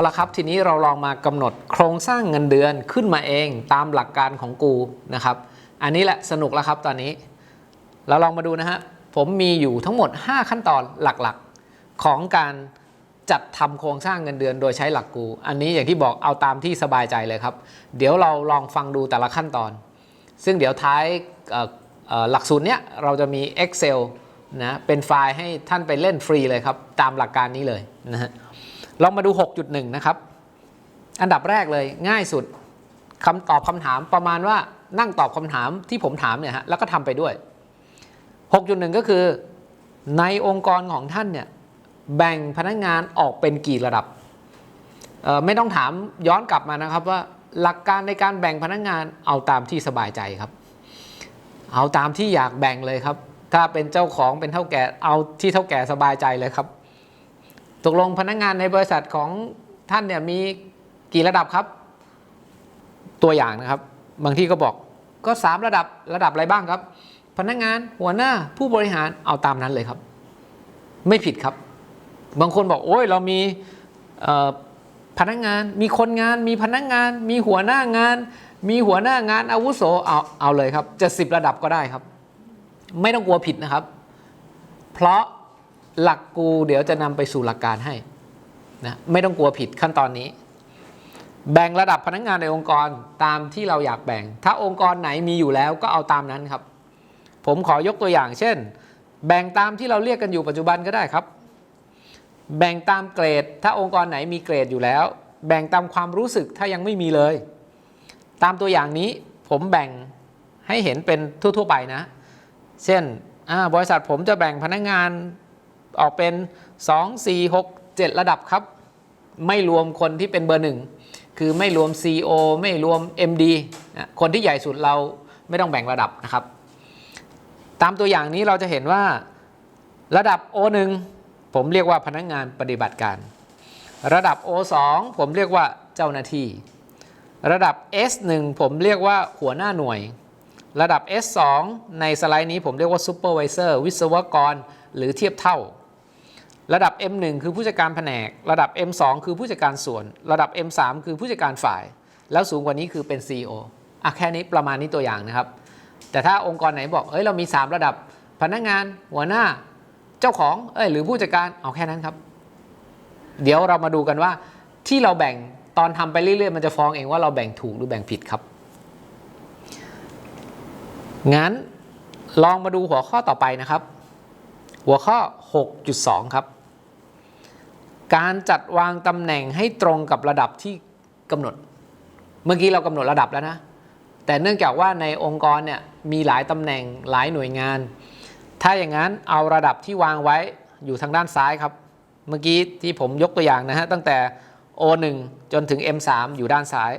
เอาละครับทีนี้เราลองมากำหนดโครงสร้างเงินเดือนขึ้นมาเองตามหลักการของกูนะครับ อันนี้แหละสนุกแล้วครับตอนนี้เราลองมาดูนะฮะผมมีอยู่ทั้งหมด 5 ขั้นตอนหลักๆ ของการจัดทำโครงสร้างเงินเดือนโดยใช้หลักกู อันนี้อย่างที่บอกเอาตามที่สบายใจเลยครับ เดี๋ยวเราลองฟังดูแต่ละขั้นตอน ซึ่งเดี๋ยวท้ายหลักสูตรเนี้ยเราจะมี Excel นะเป็นไฟล์ให้ท่านไปเล่นฟรีเลยครับ ตามหลักการนี้เลยนะฮะ ลองมาดู 6.1 นะครับ อันดับแรกเลยง่ายสุดคำตอบคำถามประมาณว่านั่งตอบคำถามที่ผมถามเนี่ยฮะแล้วก็ทำไปด้วย 6.1 ก็คือในองค์กรของท่านเนี่ยแบ่งพนักงานออกเป็นกี่ระดับ ไม่ต้องถามย้อนกลับมานะครับว่าหลักการในการแบ่งพนักงานเอาตามที่สบายใจครับ เอาตามที่อยากแบ่งเลยครับ ถ้าเป็นเจ้าของเป็นเท่าแก่เอาที่เท่าแก่สบายใจเลยครับ ตกลงพนักงานในบริษัทของท่านเนี่ยมีกี่ระดับครับ ตัวอย่างนะครับ บางที่ก็บอกก็ 3 ระดับระดับอะไรบ้างครับ พนักงานหัวหน้าผู้บริหารเอาตามนั้นเลยครับ ไม่ผิดครับ บางคนบอกโอ้ยเรามีพนักงานมีคนงาน มีพนักงาน มีหัวหน้างาน มีหัวหน้างานอาวุโสเอาเอาเลยครับจะสิบระดับก็ได้ครับ ไม่ต้องกลัวผิดนะครับ เพราะ หลักกูเดี๋ยวจะนำไปสู่หลักการให้นะไม่ต้องกลัวผิดขั้นตอนนี้ แบ่งระดับพนักงานในองค์กรตามที่เราอยากแบ่ง ถ้าองค์กรไหนมีอยู่แล้วก็เอาตามนั้นครับ ผมขอยกตัวอย่าง เช่น แบ่งตามที่เราเรียกกันอยู่ปัจจุบันก็ได้ครับ แบ่งตามเกรด ถ้าองค์กรไหนมีเกรดอยู่แล้ว แบ่งตามความรู้สึกถ้ายังไม่มีเลย ตามตัวอย่างนี้ผมแบ่งให้เห็นเป็นทั่ว ๆ ไปนะ เช่นบริษัทผมจะแบ่งพนักงาน ออกเป็น 2 4 6 7 ระดับครับ ไม่รวมคนที่เป็นเบอร์หนึ่งคือไม่รวม CEO ไม่รวม MD นะคนที่ใหญ่สุดเราไม่ต้องแบ่งระดับนะครับ ตามตัวอย่างนี้เราจะเห็นว่าระดับ O1 ผมเรียกว่าพนักงานปฏิบัติการ ระดับ O2 ผมเรียกว่าเจ้าหน้าที่ ระดับ S1 ผมเรียกว่าหัวหน้าหน่วย ระดับ S2 ในสไลด์นี้ผมเรียกว่า Supervisor วิศวกร หรือเทียบเท่า ระดับ M1 คือผู้จัดการแผนก ระดับ M2 คือผู้จัดการส่วน ระดับ M3 คือผู้จัดการฝ่าย แล้วสูงกว่านี้คือเป็น CEO อะแค่นี้ประมาณนี้ตัวอย่างนะครับ แต่ถ้าองค์กรไหนบอกเฮ้ยเรามี 3 ระดับพนักงาน หัวหน้าเจ้าของเอ้ยหรือผู้จัดการเอาแค่นั้นครับ เดี๋ยวเรามาดูกันว่าที่เราแบ่งตอนทำไปเรื่อยๆ มันจะฟ้องเองว่าเราแบ่งถูกหรือแบ่งผิดครับ งั้นลองมาดูหัวข้อต่อไปนะครับ หัวข้อ 6.2 ครับ การจัดวางตำแหน่งให้ตรงกับระดับที่กำหนด เมื่อกี้เรากำหนดระดับแล้วนะ แต่เนื่องจากว่าในองค์กรเนี่ยมีหลายตำแหน่งหลายหน่วยงาน ถ้าอย่างนั้นเอาระดับที่วางไว้อยู่ทางด้านซ้ายครับ เมื่อกี้ที่ผมยกตัวอย่างนะฮะตั้งแต่ O1 จนถึง M3 อยู่ด้านซ้าย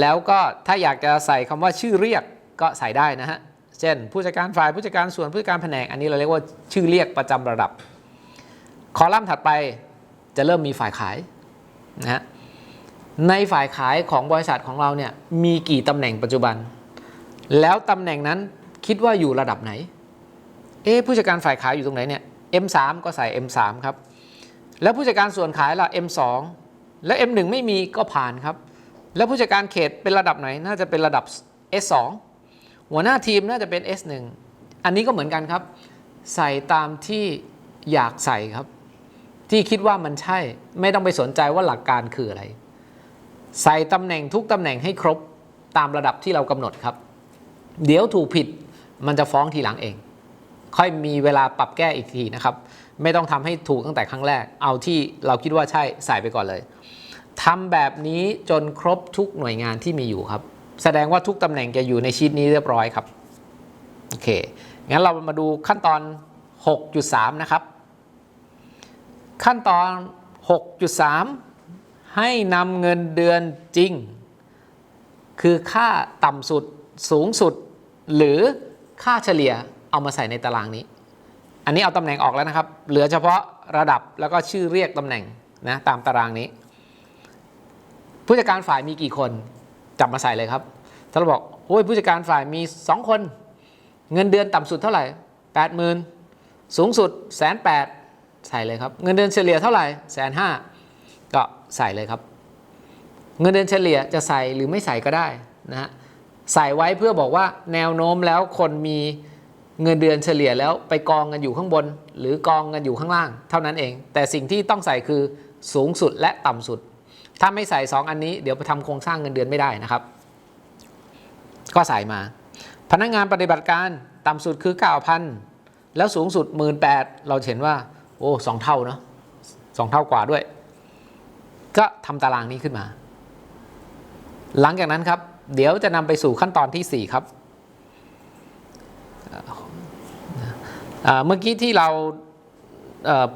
แล้วก็ถ้าอยากจะใส่คำว่าชื่อเรียกก็ใส่ได้นะฮะ เช่น ผู้จัดการฝ่ายผู้จัดการส่วนผู้จัดการแผนกอันนี้เราเรียกว่าชื่อเรียกประจำระดับ คอลัมน์ถัดไปจะเริ่มมีฝ่ายขายนะฮะในฝ่ายขายของบริษัทของเราเนี่ยมีกี่ตำแหน่งปัจจุบัน แล้วตำแหน่งนั้นคิดว่าอยู่ระดับไหน เอ๊ผู้จัดการฝ่ายขายอยู่ตรงไหนเนี่ย M3 ก็ใส่ M3 ครับ แล้วผู้จัดการส่วนขายล่ะ M2 แล้ว M1 ไม่มีก็ผ่านครับ แล้วผู้จัดการเขตเป็นระดับไหน น่าจะเป็นระดับ S2 หัวหน้าทีมน่าจะเป็น S1 อันนี้ก็เหมือนกันครับ ใส่ตามที่อยากใส่ครับ ที่คิดว่ามันใช่ ไม่ต้องไปสนใจว่าหลักการคืออะไร ใส่ตำแหน่งทุกตำแหน่งให้ครบตามระดับที่เรากำหนดครับ เดี๋ยวถูกผิดมันจะฟ้องทีหลังเอง ค่อยมีเวลาปรับแก้อีกทีนะครับ ไม่ต้องทำให้ถูกตั้งแต่ครั้งแรก เอาที่เราคิดว่าใช่ใส่ไปก่อนเลยทำแบบนี้จนครบทุกหน่วยงานที่มีอยู่ครับ แสดงว่าทุกตำแหน่งจะอยู่ในชีตนี้เรียบร้อยครับโอเคงั้นเรามาดูขั้นตอน 6.3 นะครับ ขั้นตอน 6.3 ให้นำเงินเดือนจริง คือค่าต่ำสุดสูงสุด หรือค่าเฉลี่ยเอามาใส่ในตารางนี้ อันนี้เอาตำแหน่งออกแล้วนะครับ เหลือเฉพาะระดับแล้วก็ชื่อเรียกตำแหน่งนะตามตารางนี้ ผู้จัดการฝ่ายมีกี่คนจับมาใส่เลยครับ ถ้าเราบอกโอ้ยผู้จัดการฝ่ายมี 2 คน เงินเดือนต่ำสุดเท่าไหร่ 8 0,000 สูงสุดแสนแปด ใส่เลยครับ เงินเดือนเฉลี่ยเท่าไหร่แสนห้าก็ใส่เลยครับ เงินเดือนเฉลี่ยจะใส่หรือไม่ใส่ก็ได้นะฮะใส่ไว้เพื่อบอกว่าแนวโน้มแล้วคนมีเงินเดือนเฉลี่ยแล้วไปกองกันอยู่ข้างบน หรือกองกันอยู่ข้างล่าง เท่านั้นเอง แต่สิ่งที่ต้องใส่คือสูงสุดและต่ำสุด ถ้าไม่ใส่ 2 อันนี้เดี๋ยวไปทำโครงสร้างเงินเดือนไม่ได้นะครับ ก็ใส่มา พนักงานปฏิบัติการต่ำสุดคือ 9,000 แล้วสูงสุด 18,000 เราเห็นว่า โอ้สองเท่าเนาะสองเท่ากว่าด้วย ก็ทำตารางนี้ขึ้นมา หลังจากนั้นครับ เดี๋ยวจะนำไปสู่ขั้นตอนที่ 4 ครับเมื่อกี้ที่เราเอ่อ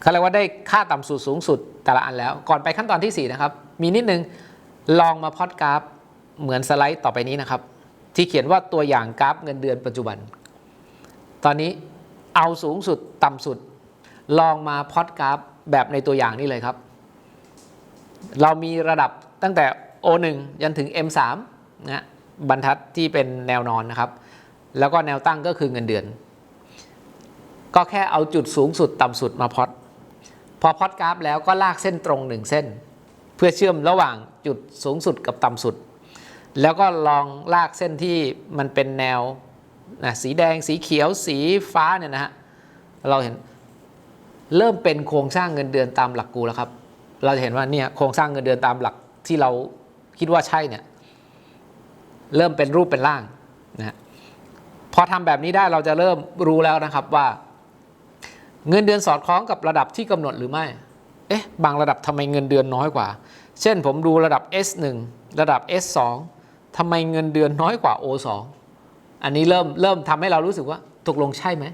เขาเรียกว่าได้ค่าต่ำสุดสูงสุดแต่ละอันแล้ว ก่อนไปขั้นตอนที่ 4 นะครับ มีนิดนึงลองมาพอดกราฟเหมือนสไลด์ต่อไปนี้นะครับ ที่เขียนว่าตัวอย่างกราฟเงินเดือนปัจจุบัน ตอนนี้เอาสูงสุดต่ำสุด ลองมาพอดกราฟแบบในตัวอย่างนี้เลยครับ เรามีระดับตั้งแต่ O1 ยันถึง M3 นะฮะบรรทัดที่เป็นแนวนอนนะครับ แล้วก็แนวตั้งก็คือเงินเดือน ก็แค่เอาจุดสูงสุดต่ำสุดมาพอดพอพอดกราฟแล้วก็ลากเส้นตรงหนึ่งเส้น เพื่อเชื่อมระหว่างจุดสูงสุดกับต่ำสุด แล้วก็ลองลากเส้นที่มันเป็นแนวนะสีแดงสีเขียวสีฟ้าเนี่ยนะฮะเราเห็น เริ่มเป็นโครงสร้างเงินเดือนตามหลักกูแล้วครับ เราจะเห็นว่าเนี่ยโครงสร้างเงินเดือนตามหลักที่เราคิดว่าใช่เนี่ยเริ่มเป็นรูปเป็นร่างนะพอทำแบบนี้ได้เราจะเริ่มรู้แล้วนะครับว่า เงินเดือนสอดคล้องกับระดับที่กำหนดหรือไม่ เอ๊ะ บางระดับทำไมเงินเดือนน้อยกว่า เช่นผมดูระดับ S1 ระดับ S2 ทำไมเงินเดือนน้อยกว่า O2 อันนี้เริ่มเริ่มทำให้เรารู้สึกว่าตกลงใช่ไหม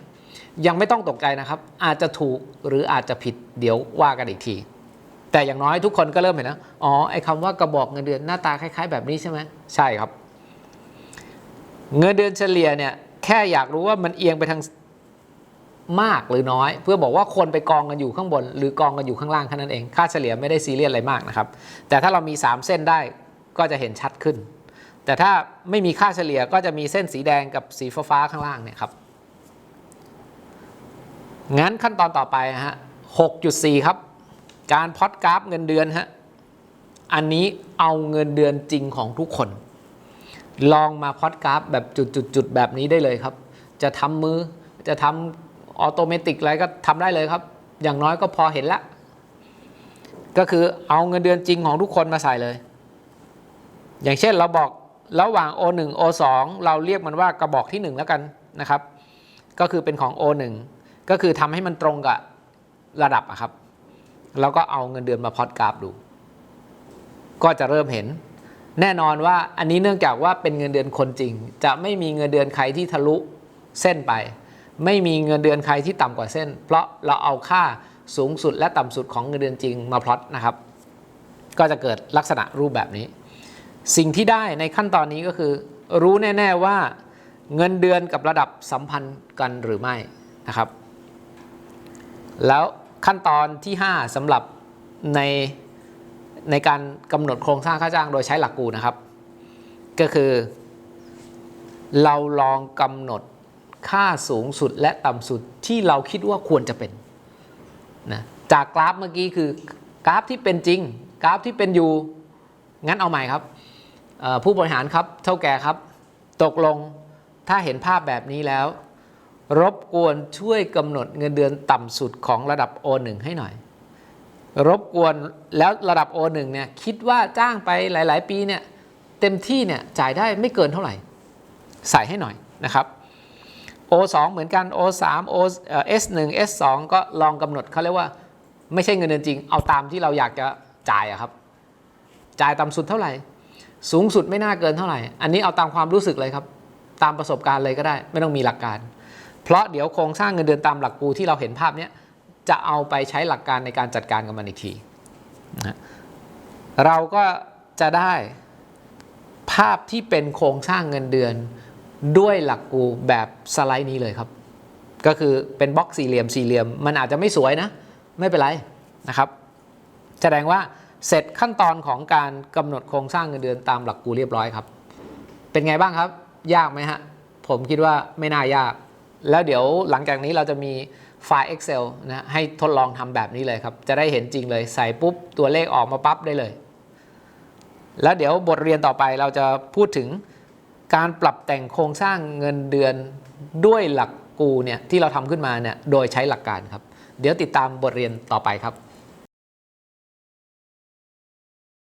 ยังไม่ต้องตกใจนะครับ อาจจะถูกหรืออาจจะผิดเดี๋ยวว่ากันอีกที แต่อย่างน้อยทุกคนก็เริ่มเห็นนะอ๋อไอ้คำว่ากระบอกเงินเดือนหน้าตาคล้าย ๆ แบบนี้ใช่ไหมใช่ครับ เงินเดือนเฉลี่ยเนี่ยแค่อยากรู้ว่ามันเอียงไปทางมากหรือน้อย เพื่อบอกว่าคนไปกองกันอยู่ข้างบน หรือกองกันอยู่ข้างล่างแค่นั้นเอง ค่าเฉลี่ยไม่ได้ซีเรียสอะไรมากนะครับ แต่ถ้าเรามี 3 เส้นได้ก็จะเห็นชัดขึ้น แต่ถ้าไม่มีค่าเฉลี่ยก็จะมีเส้นสีแดงกับสีฟ้าๆข้างล่างเนี่ยครับ งั้นขั้นตอนต่อไปนะฮะ6.4ครับ การพอดกราฟเงินเดือนฮะ อันนี้เอาเงินเดือนจริงของทุกคน ลองมาพอดกราฟแบบจุดๆๆแบบนี้ได้เลยครับ จะทำมือ จะทำออโตเมติกอะไรก็ทำได้เลยครับ อย่างน้อยก็พอเห็นละ ก็คือเอาเงินเดือนจริงของทุกคนมาใส่เลย อย่างเช่นเราบอกระหว่าง O1 O2 เราเรียกมันว่ากระบอกที่ 1 แล้วกันนะครับ ก็คือเป็นของ O1 ก็คือทำให้มันตรงกับระดับอะครับ แล้วก็เอาเงินเดือนมาพอดกราฟดู ก็จะเริ่มเห็น แน่นอนว่าอันนี้เนื่องจากว่าเป็นเงินเดือนคนจริง จะไม่มีเงินเดือนใครที่ทะลุเส้นไป ไม่มีเงินเดือนใครที่ต่ำกว่าเส้น เพราะเราเอาค่าสูงสุดและต่ำสุดของเงินเดือนจริงมาพลอตนะครับ ก็จะเกิดลักษณะรูปแบบนี้ สิ่งที่ได้ในขั้นตอนนี้ก็คือ รู้แน่ ๆว่าเงินเดือนกับระดับสัมพันธ์กันหรือไม่นะครับ แล้วขั้นตอนที่ 5สำหรับในในการกำหนดโครงสร้างค่าจ้างโดยใช้หลักกูนะครับ ก็คือ เราลองกำหนดค่าสูงสุดและต่ำสุดที่เราคิดว่าควรจะเป็นนะจากกราฟเมื่อกี้คือกราฟที่เป็นจริง กราฟที่เป็นอยู่ งั้นเอาใหม่ครับ ผู้บริหารครับเท่าแก่ครับ ตกลงถ้าเห็นภาพแบบนี้แล้ว รบกวนช่วยกำหนดเงินเดือนต่ำสุดของระดับ O1 ให้หน่อย รบกวนแล้วระดับ O1 เนี่ยคิดว่าจ้างไปหลาย ๆ ปีเนี่ยเต็มที่เนี่ยจ่ายได้ไม่เกินเท่าไหร่ ใส่ให้หน่อยนะครับ O2 เหมือนกัน O3 O เอ่อ S1 S2 ก็ลองกำหนดเขาเรียกว่า ไม่ใช่เงินเดือนจริง เอาตามที่เราอยากจะจ่ายอะครับ จ่ายต่ำสุดเท่าไหร่ สูงสุดไม่น่าเกินเท่าไหร่ อันนี้เอาตามความรู้สึกเลยครับ ตามประสบการณ์เลยก็ได้ ไม่ต้องมีหลักการ เพราะเดี๋ยวโครงสร้างเงินเดือนตามหลักกูที่เราเห็นภาพเนี้ยจะเอาไปใช้หลักการในการจัดการกับมันอีกทีนะเราก็จะได้ภาพที่เป็นโครงสร้างเงินเดือนด้วยหลักกูแบบสไลด์นี้เลยครับ ก็คือเป็นบล็อกสี่เหลี่ยมสี่เหลี่ยม มันอาจจะไม่สวยนะ ไม่เป็นไรนะครับ แสดงว่าเสร็จขั้นตอนของการกำหนดโครงสร้างเงินเดือนตามหลักกูเรียบร้อยครับ เป็นไงบ้างครับ ยากไหมฮะ ผมคิดว่าไม่น่ายาก แล้วเดี๋ยวหลังจากนี้เราจะมีไฟล์ Excel นะให้ทดลองทำแบบนี้เลยครับ จะได้เห็นจริงเลยใส่ปุ๊บตัวเลขออกมาปั๊บได้เลย แล้วเดี๋ยวบทเรียนต่อไปเราจะพูดถึงการปรับแต่งโครงสร้างเงินเดือนด้วยหลักกูเนี่ยที่เราทำขึ้นมาเนี่ยโดยใช้หลักการครับ เดี๋ยวติดตามบทเรียนต่อไปครับ